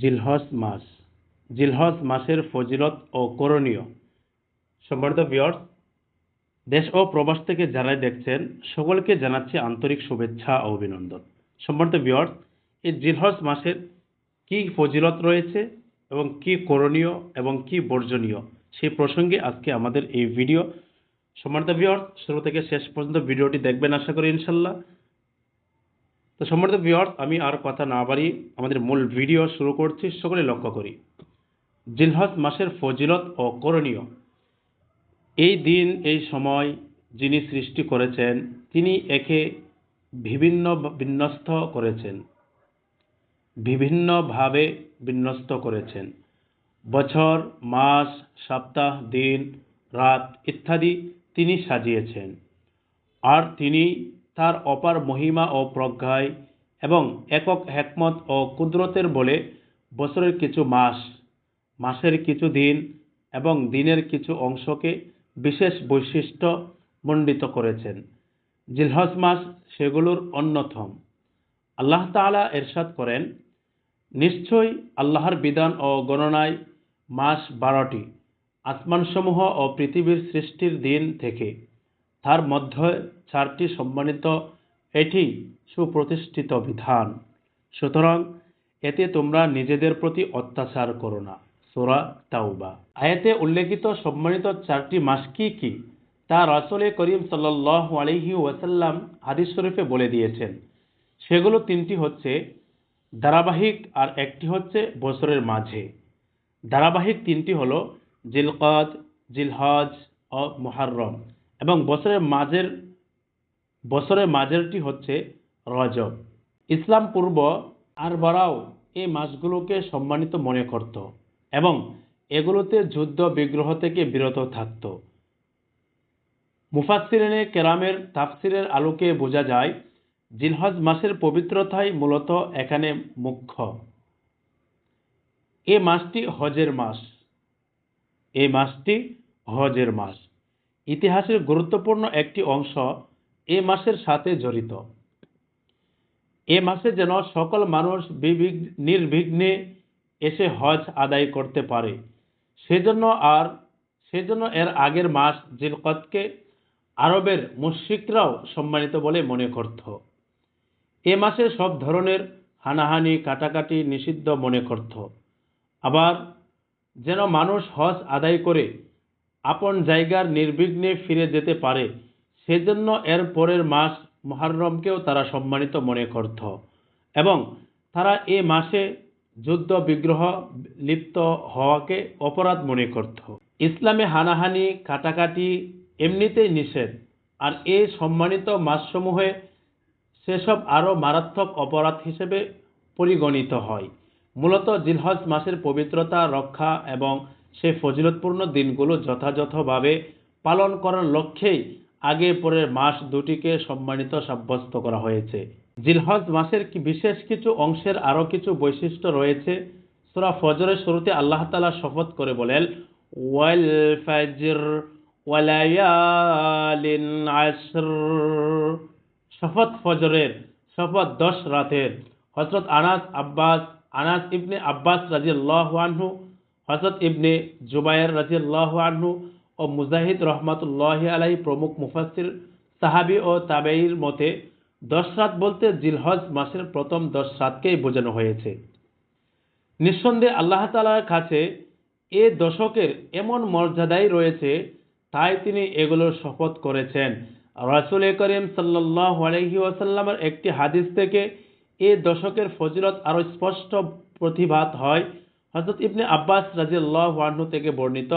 জিলহজ মাস। জিলহজ মাসের ফজিলত ও করণীয়। সম্মানিত বিয়র্স দেশ ও প্রবাস থেকে যারাই দেখছেন, সকলকে জানাচ্ছি আন্তরিক শুভেচ্ছা ও অভিনন্দন। সম্মানিত বিয়র্স এই জিলহজ মাসের কি ফজিলত রয়েছে এবং কি করণীয় এবং কি বর্জনীয় সেই প্রসঙ্গে আজকে আমাদের এই ভিডিও সম্মানিত বিয়র্স শুরু থেকে শেষ পর্যন্ত ভিডিওটি দেখবেন আশা করি ইনশাল্লাহ। তো সম্মানিত ভিউয়ার্স আমি আর কথা না বাড়িয়ে আমাদের মূল ভিডিও শুরু করছি। সকলে লক্ষ্য করি। জিলহজ মাসের ফজিলত ও করণীয়। এই দিন, এই সময় যিনি সৃষ্টি করেছেন, তিনি একে বিভিন্ন বিন্যস্ত করেছেন। বিভিন্নভাবে বিন্যস্ত করেছেন। বছর, মাস, সপ্তাহ, দিন, রাত ইত্যাদি তিনি সাজিয়েছেন। আর তিনি তার অপার মহিমা ও প্রজ্ঞায় এবং একক হেকমত ও কুদরতের বলে বছরের কিছু মাস, মাসের কিছু দিন এবং দিনের কিছু অংশকে বিশেষ বৈশিষ্ট্য মণ্ডিত করেছেন। জিলহজ মাস সেগুলোর অন্যতম। আল্লাহ তাআলা এরশাদ করেন, নিশ্চয়ই আল্লাহর বিধান ও গণনায় মাস বারোটি, আসমানসমূহ ও পৃথিবীর সৃষ্টির দিন থেকে তার মধ্যে চারটি সম্মানিত, এটি সুপ্রতিষ্ঠিত বিধান। সুতরাং এতে তোমরা নিজেদের প্রতি অত্যাচার করো না। সোরা তাওবা। আয়াতে উল্লেখিত সম্মানিত চারটি মাস কি কি? তা রাসুলে করিম সাল্লাহ আলহি ওয়াসাল্লাম হাদিস শরীফে বলে দিয়েছেন। সেগুলো তিনটি হচ্ছে, ধারাবাহিক আর একটি হচ্ছে বছরের মাঝে। ধারাবাহিক তিনটি হলো জিলকদ, জিলহজ ও মুহাররম। এবং বছরের মাঝের, বছরের মাঝেরটি হচ্ছে রজব। ইসলাম পূর্ব আর বারাও এই মাসগুলোকে সম্মানিত মনে করত এবং এগুলোতে যুদ্ধ বিগ্রহ থেকে বিরত থাকত। মুফাসিরিনে কেরামের তাফসিরের আলোকে বোঝা যায়, জিলহজ মাসের পবিত্রতাই মূলত এখানে মুখ্য। এ মাসটি হজের মাস। এই মাসটি হজের মাস। ইতিহাসের গুরুত্বপূর্ণ একটি অংশ এ মাসের সাথে জড়িত। এ মাসে যেন সকল মানুষ নির্বিঘ্নে এসে হজ আদায় করতে পারে। সেজন্য আর, সেজন্য এর আগের মাস জিলকতকে আরবের মুশ্রিকরাও সম্মানিত বলে মনে করত। এ মাসে সব ধরনের হানাহানি, কাটাকাটি নিষিদ্ধ মনে করত। আবার যেন মানুষ হজ আদায় করে আপন জায়গার নির্বিঘ্নে ফিরে যেতে পারে, সেজন্য এর পরের মাস মহারমকেও তারা সম্মানিত মনে করত এবং তারা এ মাসে যুদ্ধ বিগ্রহ লিপ্ত হওয়াকে অপরাধ মনে করত। ইসলামে হানাহানি, কাটাকাটি এমনিতেই নিষেধ, আর এই সম্মানিত মাসসমূহে সেসব আরও মারাত্মক অপরাধ হিসেবে পরিগণিত হয়। মূলত জিলহজ মাসের পবিত্রতা, রক্ষা এবং সেই ফজিলতপূর্ণ দিনগুলো যথাযথভাবে পালন করার লক্ষ্যেই আগে পরের মাস দুটিকে সম্মানিত সাব্যস্ত করা হয়েছে। জিলহজ মাসের কি বিশেষ কিছু অংশের আরও কিছু বৈশিষ্ট্য রয়েছে? সুরা ফজরের শুরুতে আল্লাহ তালা শপথ করে বলেন, ওয়াল ফাজর ওয়ালায়ালিন আসর শপথ ফজরের, শপথ দশ রাতের। হজরত আনাস আব্বাস, আনাস ইবনে আব্বাস রাজিয়াল্লাহু আনহু হজরত ইবনে জুবায়ের রাজিয়াল্লাহু আনহু ও মুজাহিদ রহমাতুল্লাহ আলাই প্রমুখ মুফাসির সাহাবি ও তাবেইর মতে, দশ রাত বলতে জিলহজ মাসের প্রথম দশ রাতকেই বোঝানো হয়েছে। নিঃসন্দেহে আল্লাহ তালার কাছে এ দশকের এমন মর্যাদাই রয়েছে, তাই তিনি এগুলোর শপথ করেছেন। রাসুল করিম সাল্লাহ আলহি ওয়াসাল্লামের একটি হাদিস থেকে এ দশকের ফজিলত আরও স্পষ্ট প্রতিভাত হয়। হজরত ইবনে আব্বাস রাজিয়াল্লাহ আহ্ন থেকে বর্ণিত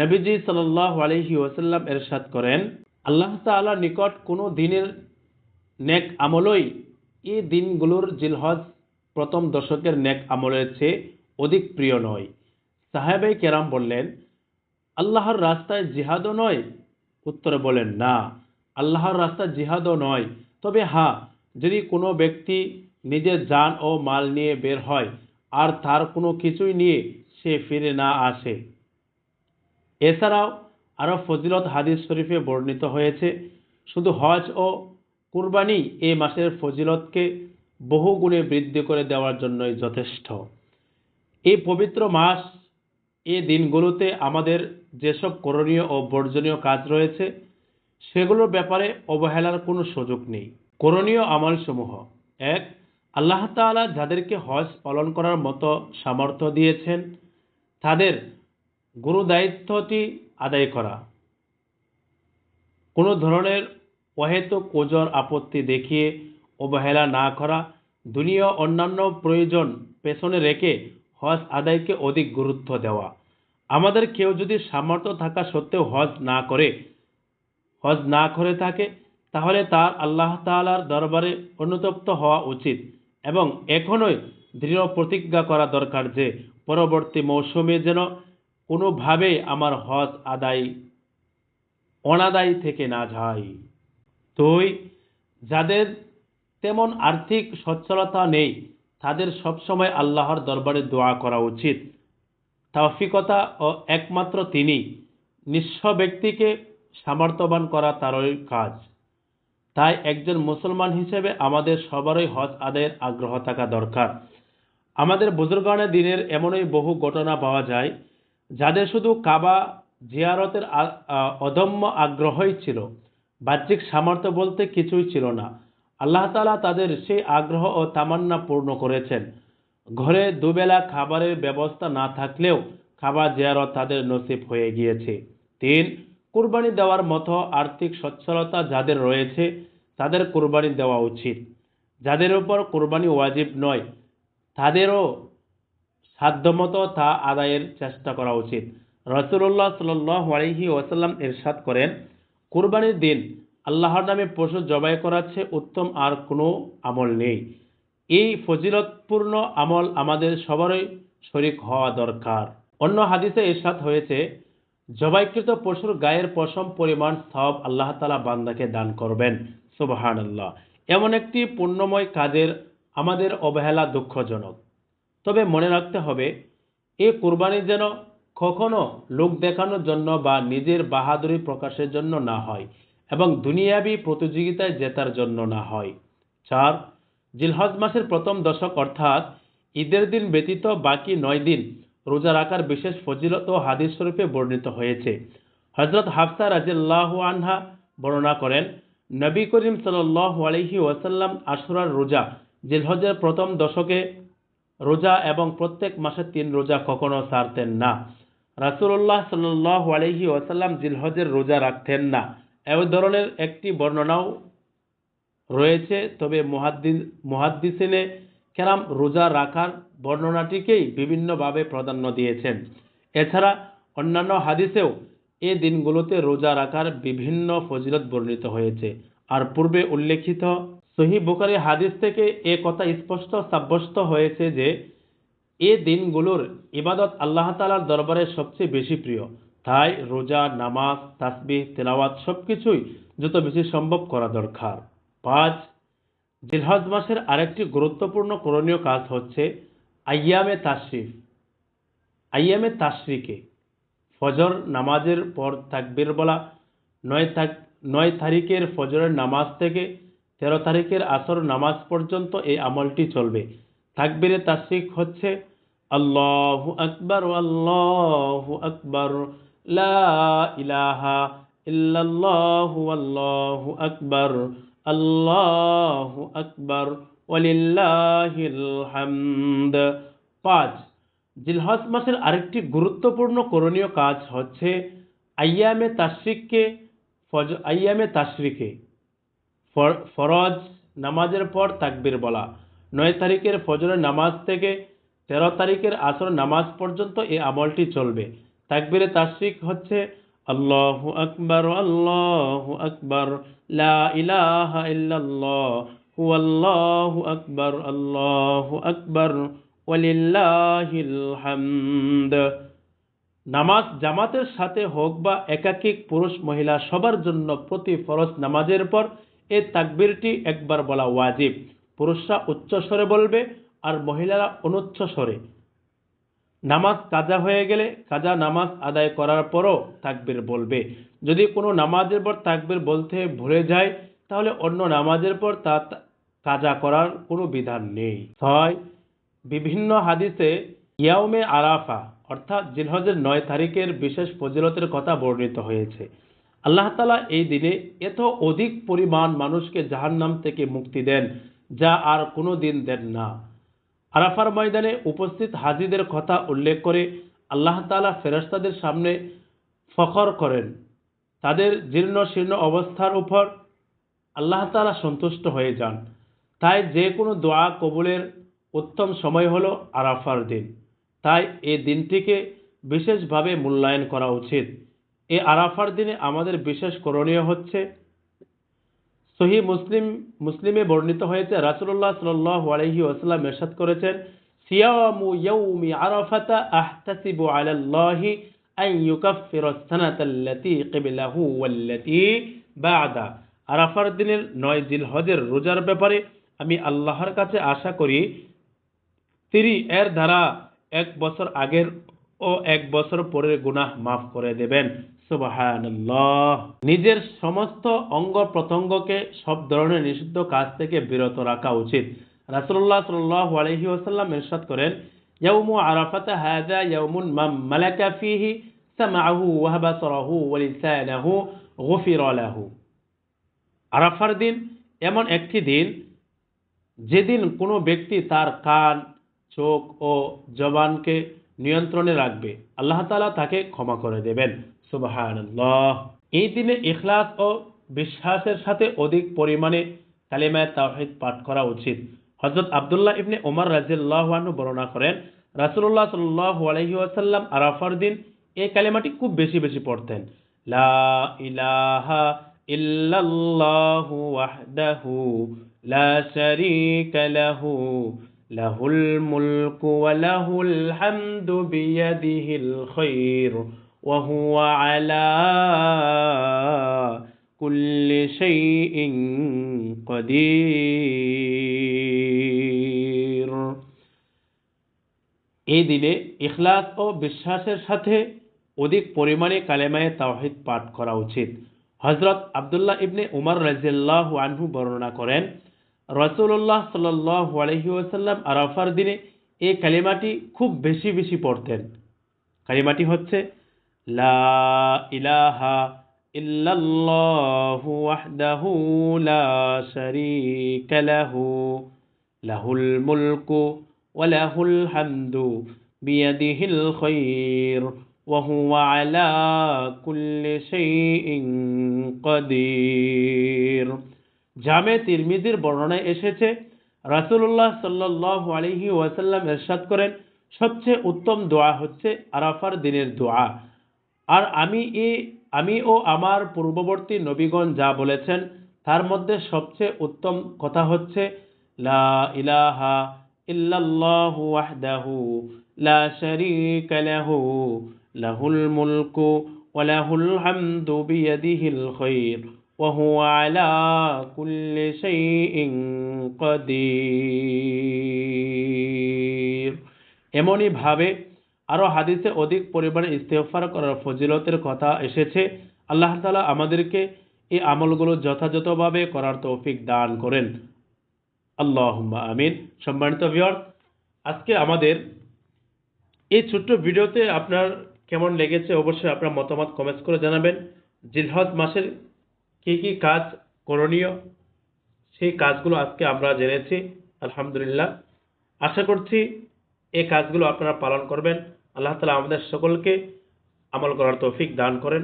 নবীজি সাল্লাহ আলহি ওয়াসাল্লাম এরশাদ করেন, আল্লাহ তালার নিকট কোনো দিনের নেক আমলই এই দিনগুলোর জিলহজ প্রথম দশকের নেক আমলের চেয়ে অধিক প্রিয় নয়। সাহেবাই কেরাম বললেন, আল্লাহর রাস্তায় জিহাদও নয়। উত্তরে বলেন, না, আল্লাহর রাস্তায় জিহাদও নয়। তবে হ্যাঁ যদি কোনো ব্যক্তি নিজের যান ও মাল নিয়ে বের হয় আর তার কোনো কিছুই নিয়ে সে ফিরে না আসে। এছাড়াও আরও ফজিলত হাদিস শরীফে বর্ণিত হয়েছে, শুধু হজ ও কুরবানি এই মাসের ফজিলতকে বহু গুণে বৃদ্ধি করে দেওয়ার জন্যই যথেষ্ট। এই পবিত্র মাস এই দিনগুলোতে আমাদের যেসব করণীয় ও বর্জনীয় কাজ রয়েছে, সেগুলোর ব্যাপারে অবহেলার কোনো সুযোগ নেই। করণীয় আমলসমূহ, এক আল্লাহ তাআলা যাদেরকে হজ পালন করার মতো সামর্থ্য দিয়েছেন, তাদের গুরু দায়িত্বটি আদায় করা। কোনো ধরনের অহেতুক ওজর আপত্তি দেখিয়ে অবহেলা না করা, দুনিয়া অন্যান্য প্রয়োজন পেছনে রেখে হজ আদায়কে অধিক গুরুত্ব দেওয়া। আমাদের কেউ যদি সামর্থ্য থাকা সত্ত্বেও হজ না করে, হজ না করে থাকে, তাহলে তার আল্লাহ তাআলার দরবারে অনুতপ্ত হওয়া উচিত। এবং এখনই দৃঢ় প্রতিজ্ঞা করা দরকার যে পরবর্তী মৌসুমে যেন কোনোভাবেই আমার হজ আদায় অনাদায়ী থেকে না যায়। দুই, যাদের তেমন আর্থিক সচ্ছলতা নেই, তাদের সবসময় আল্লাহর দরবারে দোয়া করা উচিত। তাওফিকতা ও একমাত্র তিনি, নিঃস্ব ব্যক্তিকে সামর্থ্যবান করা তারই কাজ। তাই একজন মুসলমান হিসেবে আমাদের সবারই হজ আদায়ের আগ্রহ থাকা দরকার। আমাদের বুজুর্গানে দিনের এমনই বহু ঘটনা পাওয়া যায়, যাদের শুধু কাবা জিয়ারতের অদম্য আগ্রহই ছিল, বাহ্যিক সামর্থ্য বলতে কিছুই ছিল না। আল্লাহ তালা তাদের সেই আগ্রহ ও তামান্না পূর্ণ করেছেন। ঘরে দুবেলা খাবারের ব্যবস্থা না থাকলেও খাবার জিয়ারত তাদের নসিব হয়ে গিয়েছে। তিন কুরবানি দেওয়ার মতো আর্থিক সচ্ছলতা যাদের রয়েছে, তাদের কুরবানি দেওয়া উচিত। যাদের উপর কুরবানি ওয়াজিব নয়, তাদেরও সাধ্যমতো তা আদায়ের চেষ্টা করা উচিত। রসুল্লাহ সাল্লাহ আলহি ওয়াসাল্লাম ইরশাদ করেন, কুরবানির দিন আল্লাহর নামে পশু জবাই করার চেয়ে উত্তম আর কোনো আমল নেই। এই ফজিলতপূর্ণ আমল আমাদের সবারই শরিক হওয়া দরকার। অন্য হাদিসে ইরশাদ হয়েছে জবাইকৃত পশুর গায়ের পশম পরিমাণ সব আল্লাহ তালা বান্দাকে দান করবেন। সুবাহান আল্লাহ এমন একটি পুণ্যময় কাজের আমাদের অবহেলা দুঃখজনক। তবে মনে রাখতে হবে, এ কোরবানি যেন কখনো লোক দেখানোর জন্য বা নিজের বাহাদুরি প্রকাশের জন্য না হয় এবং দুনিয়াবি প্রতিযোগিতায় জেতার জন্য না হয়। চার, জিলহজ মাসের প্রথম দশক অর্থাৎ ঈদের দিন ব্যতীত বাকি নয় দিন রোজা রাখার বিশেষ ফজিলত ও হাদিস স্বরূপে বর্ণিত হয়েছে। হজরত হাফসা রাজিল্লাহ আনহা বর্ণনা করেন, নবী করিম সাল্লাহ আলহি ওয়াসাল্লাম আশুরার রোজা জিলহজের প্রথম দশকে রোজা এবং প্রত্যেক মাসে তিন রোজা কখনো ছাড়তেন না। রাসূলুল্লাহ সাল্লাহ আলহি ওয়াসাল্লাম জিলহজের রোজা রাখতেন না। এ ধরনের একটি বর্ণনাও রয়েছে, তবে মুহাদ্দিস, মুহাদ্দিসিনে কেরাম রোজা রাখার বর্ণনাটিকেই বিভিন্নভাবে প্রাধান্য দিয়েছেন। এছাড়া অন্যান্য হাদিসেও এ দিনগুলোতে রোজা রাখার বিভিন্ন ফজিলত বর্ণিত হয়েছে। আর পূর্বে উল্লেখিত সহি বুখারী হাদিস থেকে এ কথা স্পষ্ট সাব্যস্ত হয়েছে যে, এ দিনগুলোর ইবাদত আল্লাহ তাআলার দরবারে সবচেয়ে বেশি প্রিয়। তাই রোজা, নামাজ, তাসবিহ, তেলাওয়াত সব কিছুই যত বেশি সম্ভব করা দরকার। পাঁচ জিলহজ মাসের আরেকটি গুরুত্বপূর্ণ করণীয় কাজ হচ্ছে আইয়ামে তাশরিফ। আইয়ামে তাশরিকে ফজর নামাজের পর তাকবীর বলা, নয় তাক, নয় তারিখের ফজরের নামাজ থেকে তেরো তারিখের আসর নামাজ পর্যন্ত এই আমলটি চলবে। তাকবীরে তাশরিক হচ্ছে, আল্লাহ আকবার, আল্লাহু আকবার ইলাহা ইল্লাল্লাহু আল্লাহু আকবার। আল্লাহু আকবর, ওয়ালিল্লাহিল হামদ। পাঁচ, জিলহজ মাসের আরেকটি গুরুত্বপূর্ণ করণীয় কাজ হচ্ছে আইয়ামে তাশরিককে ফজ আইয়ামে তাশরিকে। ফরজ নামাজের পর তাকবীর বলা। নয় তারিখের ফজরের নামাজ থেকে তেরো তারিখের আসর নামাজ পর্যন্ত এই আমলটি চলবে। তাকবীরে তাশরিক হচ্ছে আল্লাহু আকবার আল্লাহু আকবার, লা ইলাহা ইল্লাল্লাহ, হুয়াল্লাহু আকবার, আল্লাহু আকবার হামদ। নামাজ জামাতের সাথে হোক বা একাকিক পুরুষ মহিলা, সবার জন্য প্রতি ফরজ নামাজের পর এ তাকবিরটি একবার বলা ওয়াজিব। পুরুষরা উচ্চ স্বরে বলবে আর মহিলারা অনুচ্চ স্বরে। নামাজ কাজা হয়ে গেলে কাজা নামাজ আদায় করার পরও তাকবীর বলবে। যদি কোনো নামাজের পর তাকবীর বলতে ভুলে যায়, তাহলে অন্য নামাজের পর তা কাজা করার কোনো বিধান নেই। ছয়, বিভিন্ন হাদিসে ইয়াউমে আরাফা, অর্থাৎ জিলহজের নয় তারিখের বিশেষ ফজিলতের কথা বর্ণিত হয়েছে। আল্লাহ তালা এই দিনে এত অধিক পরিমাণ মানুষকে জাহান্নাম থেকে মুক্তি দেন, যা আর কোনো দিন দেন না। আরাফার ময়দানে উপস্থিত হাজিদের কথা উল্লেখ করে আল্লাহ তালা ফেরস্তাদের সামনে ফখর করেন। তাদের জীর্ণ শীর্ণ অবস্থার উপর আল্লাহ তালা সন্তুষ্ট হয়ে যান। তাই যে কোনো দোয়া কবুলের উত্তম সময় হলো আরাফার দিন। তাই এ দিনটিকে বিশেষভাবে মূল্যায়ন করা উচিত। এ আরাফার দিনে আমাদের বিশেষ করণীয় হচ্ছে সহি মুসলিম, মুসলিমে বর্ণিত হয়েছে, রাসূলুল্লাহ সাল্লাল্লাহু আলাইহি ওয়াসাল্লাম ইরশাদ করেছেন ইয়াউমি আরাফার দিনের নয় জিলহজের রোজার ব্যাপারে আমি আল্লাহর কাছে আশা করি, তিনি এর দ্বারা এক বছর আগের ও এক বছর পরের গুনাহ মাফ করে দেবেন। নিজের সমস্ত অঙ্গ প্রত্যঙ্গকে সব ধরনের নিষিদ্ধ কাজ থেকে বিরত রাখা উচিত। রাসূলুল্লাহ সাল্লাল্লাহু আলাইহি ওয়াসাল্লাম ইরশাদ করেন, ইয়াউমু আরাফাতা হাযা ইয়াউমুন মান মালাকা ফীহি লাহু। আরাফার দিন এমন একটি দিন, যেদিন কোনো ব্যক্তি তার কান, চোখ ও জবানকে নিয়ন্ত্রণে রাখবে। আল্লাহ তাআলা তাকে ক্ষমা করে দেবেন। সুবহানাল্লাহ। এই দিনে ইখলাস ও বিশ্বাসের সাথে অধিক পরিমাণে কালিমায়ে তাওহীদ পাঠ করা উচিত। হযরত আব্দুল্লাহ ইবনে ওমর রাদিয়াল্লাহু আনহু বর্ণনা করেন, রাসূলুল্লাহ সাল্লাল্লাহু আলাইহি ওয়াসাল্লাম আরাফার দিন এই কালিমাটি খুব বেশি বেশি পড়তেন। লা ইলাহা ইল্লাল্লাহু ওয়াহদাহু লা শারীকা লাহু, লাহুল মুলকু ওয়া লাহুল হামদু বিয়াদিহিল খায়র হুয়া আলা কুল্লি শাইইন কাদির এই দিনে ইখলাস ও বিশ্বাসের সাথে অধিক পরিমাণে কালেমায়ে তাওহীদ পাঠ করা উচিত। হজরত আবদুল্লাহ ইবনে উমর রাজিয়াল্লাহু আনহু বর্ণনা করেন রসুল্লাহ সাল্লাল্লাহু আলাইহি ওয়াসাল্লাম আরাফার দিনে এই কালিমাটি খুব বেশি বেশি পড়তেন। কালিমাটি হচ্ছে লা ইলাহা ইল্লাল্লাহু ওয়াহদাহু লা শারীকা লাহু, লাহুল মুলকু ওয়া লাহুল হামদু বিয়াদিহিল খায়র ওয়া হুয়া আলা কুল্লি শাইইন জামে তিরমিজির বর্ণনায় এসেছে, রাসূলুল্লাহ সাল্লাল্লাহু আলাইহি ওয়াসাল্লাম ইরশাদ করেন, সবচেয়ে উত্তম দোয়া হচ্ছে আরাফার দিনের দোয়া। আর আমি এ, আমি ও আমার পূর্ববর্তী নবীগণ যা বলেছেন, তার মধ্যে সবচেয়ে উত্তম কথা হচ্ছে, লা ইলাহা ইল্লাল্লাহু ওয়াহদাহু লা শারীকা লাহু, লাহুল মুলকু ওয়া লাহুল হামদু বিয়াদিহিল খায়র ওয়া হুয়া আলা কুল্লি শাইইন কাদির। এমনই ভাবে আরও হাদিসে অধিক পরিমাণে ইস্তেফার করার ফজিলতের কথা এসেছে। আল্লাহ তালা আমাদেরকে এই আমলগুলো যথাযথভাবে করার তৌফিক দান করেন। আল্লাহ আমিন। সম্মানিত ভিউয়ার্স আজকে আমাদের এই ছোট্ট ভিডিওতে আপনার কেমন লেগেছে অবশ্যই আপনার মতামত কমেন্টস করে জানাবেন। জিলহজ মাসের কী কী কাজ করণীয়, সেই কাজগুলো আজকে আমরা জেনেছি। আলহামদুলিল্লাহ। আশা করছি এই কাজগুলো আপনারা পালন করবেন। আল্লাহ তালা আমাদের সকলকে আমল করার তৌফিক দান করেন।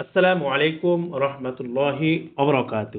আসসালামু আলাইকুম রহমতুল্লাহি অবরকাত